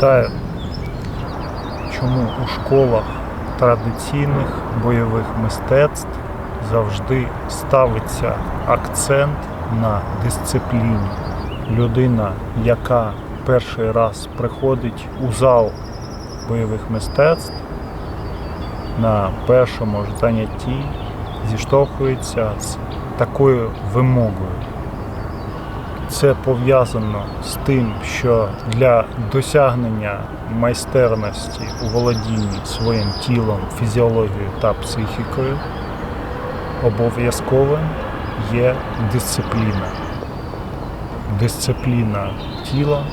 Питаю, чому у школах традиційних бойових мистецтв завжди ставиться акцент на дисципліні. Людина, яка перший раз приходить у зал бойових мистецтв, на першому ж занятті зіштовхується з такою вимогою. Це пов'язано з тим, що для досягнення майстерності у володінні своїм тілом, фізіологією та психікою обов'язковим є дисципліна. Дисципліна тіла,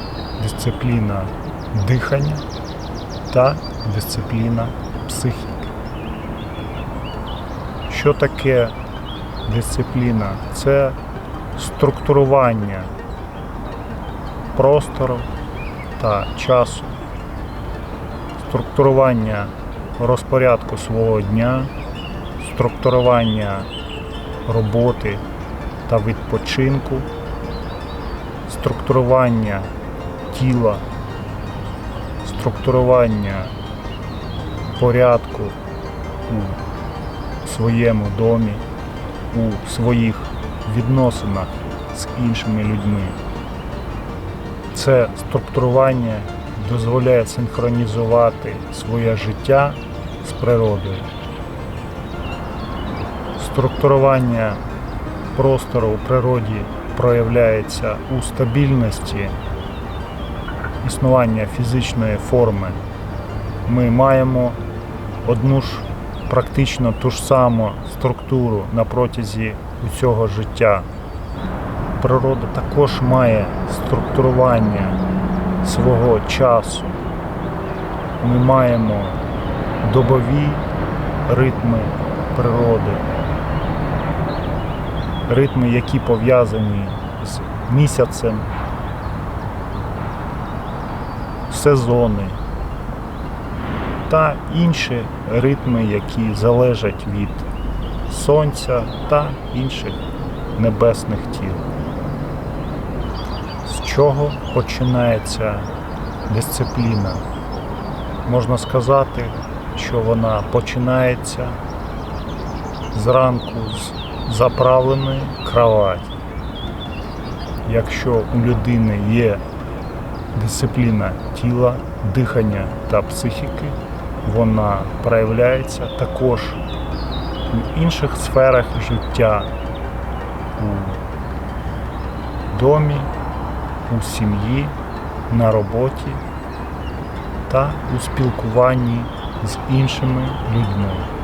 дисципліна дихання та дисципліна психіки. Що таке дисципліна? Це структурування простору та часу, структурування розпорядку свого дня, структурування роботи та відпочинку, структурування тіла, структурування порядку у своєму домі, у своїх відносинах з іншими людьми. Це структурування дозволяє синхронізувати своє життя з природою. Структурування простору у природі проявляється у стабільності існування фізичної форми. Ми маємо одну ж практично ту ж саму структуру на протязі усього життя. Природа також має структурування свого часу. Ми маємо добові ритми природи, ритми, які пов'язані з місяцем, сезони та інші ритми, які залежать від сонця та інших небесних тіл. З чого починається дисципліна? Можна сказати, що вона починається зранку з заправленої кроваті. Якщо у людини є дисципліна тіла, дихання та психіки, вона проявляється також у інших сферах життя, у домі, у сім'ї, на роботі та у спілкуванні з іншими людьми.